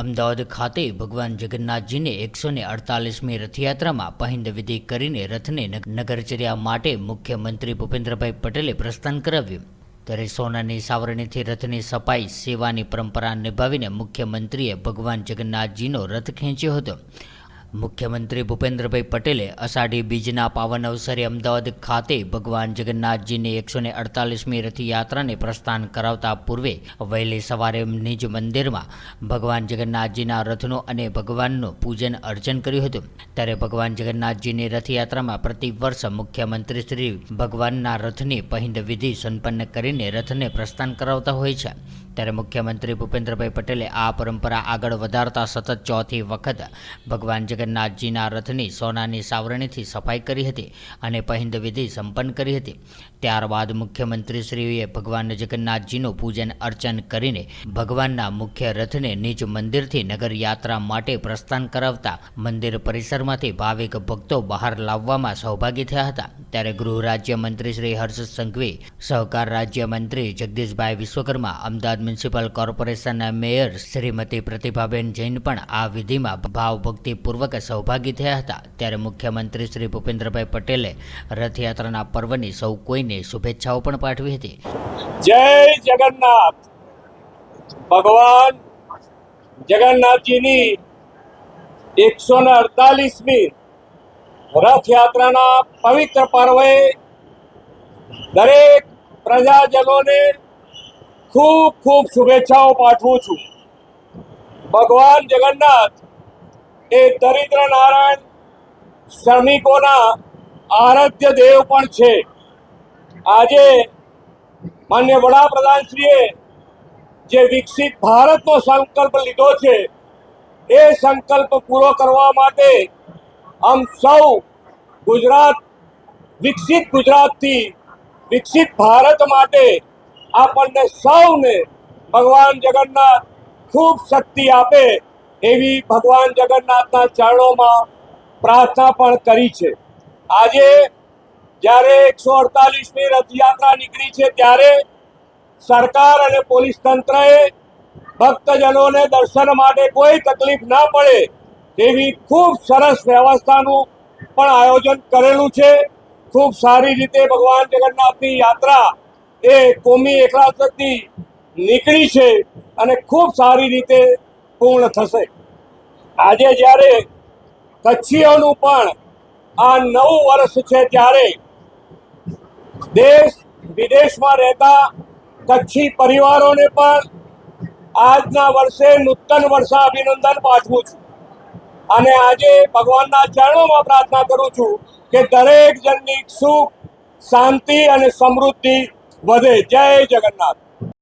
અમદાવાદ ખાતે ભગવાન જગન્નાથજીને એકસો ને અડતાલીસમી રથયાત્રામાં પહિંદ વિધિ કરીને રથને નગરચર્યા માટે મુખ્યમંત્રી ભૂપેન્દ્રભાઈ પટેલે પ્રસ્થાન કરાવ્યું. ત્યારે સોનાની સાવરણીથી રથની સફાઈ સેવાની પરંપરા નિભાવીને મુખ્યમંત્રીએ ભગવાન જગન્નાથજીનો રથ ખેંચ્યો હતો. મુખ્યમંત્રી ભૂપેન્દ્રભાઈ પટેલે અષાઢી બીજના પાવન અવસરે અમદાવાદ ખાતે ભગવાન જગન્નાથજીની એકસો ને અડતાલીસમી રથયાત્રાને પ્રસ્થાન કરાવતા પૂર્વે વહેલી સવારે નિજ મંદિરમાં ભગવાન જગન્નાથજીના રથનું અને ભગવાનનું પૂજન અર્ચન કર્યું હતું. ત્યારે ભગવાન જગન્નાથજીની રથયાત્રામાં પ્રતિવર્ષ મુખ્યમંત્રી શ્રી ભગવાનના રથની પહિંદ વિધિ સંપન્ન કરીને રથને પ્રસ્થાન કરાવતા હોય છે. ત્યારે મુખ્યમંત્રી ભૂપેન્દ્રભાઈ પટેલે આ પરંપરા આગળ વધારતા સતત ચોથી વખત ભગવાન જગન્નાથજીના રથની સોનાની સાવરણીથી સફાઈ કરી હતી અને પહિંદ વિધિ સંપન્ન કરી હતી. ત્યારબાદ મુખ્યમંત્રીશ્રીએ ભગવાન જગન્નાથજીનું પૂજન અર્ચન કરીને ભગવાનના મુખ્ય રથને નિજ મંદિરથી નગરયાત્રા માટે પ્રસ્થાન કરાવતા મંદિર પરિસરમાંથી ભાવિક ભક્તો બહાર લાવવામાં સહભાગી થયા હતા. ત્યારે ગૃહ રાજ્ય મંત્રી શ્રી હર્ષ સંઘવી, સહકાર રાજ્ય મંત્રી જગદીશભાઈ વિશ્વકર્મા, અમદાવાદ મ્યુનિસિપલ કોર્પોરેશનના મેયર શ્રીમતી પ્રતિભાબેન જૈન પણ આ વિધિમાં ભાવભક્તિપૂર્વક સહભાગી થયા હતા. ત્યારે મુખ્યમંત્રી શ્રી ભૂપેન્દ્રભાઈ પટેલે રથયાત્રાના પર્વની સૌ કોઈને શુભેચ્છાઓ પણ પાઠવી હતી. જય જગન્નાથ! ભગવાન જગન્નાથજીની એકસો ને અડતાલીસમી રથયાત્રાના પવિત્ર પર્વે દરેક પ્રજાજનોને ખૂબ ખૂબ શુભેચ્છાઓ પાઠવું છું. ભગવાન જગન્નાથ એ દરિદ્ર નારાયણ શ્રમિકોના આરાધ્ય દેવ પણ છે. આજે માન્ય વડાપ્રધાનશ્રીએ જે વિકસિત ભારતનો સંકલ્પ લીધો છે, એ સંકલ્પ પૂરો કરવા માટે આમ સૌ ગુજરાત, વિકસિત ગુજરાતથી વિકસિત ભારત માટે આપણને સૌને ભગવાન જગન્નાથ ખૂબ શક્તિ આપે એવી ભગવાન જગન્નાથના ચરણોમાં પ્રાર્થના પણ કરી છે. આજે જ્યારે એકસો અડતાલીસમી રથયાત્રા નીકળી છે ત્યારે સરકાર અને પોલીસ તંત્રએ ભક્તજનોને દર્શન માટે કોઈ તકલીફ ના પડે તેવી ખૂબ સરસ વ્યવસ્થાનું પણ આયોજન કરેલું છે. ખૂબ સારી રીતે ભગવાન જગન્નાથની યાત્રા એ કોમી એકલા શક્તિ નીકળી છે અને ખૂબ સારી રીતે પૂર્ણ થશે. આજે જ્યારે કચ્છીઓનું પણ આ નવું વર્ષ છે ત્યારે દેશ વિદેશમાં રહેતા કચ્છી પરિવારોને પણ આજના વર્ષે નૂતન વર્ષ અભિનંદન પાઠવું છું. અને આજે ભગવાનના ચરણોમાં પ્રાર્થના કરું છું કે દરેક જણની સુખ, શાંતિ અને સમૃદ્ધિ વધે જય જગન્નાથ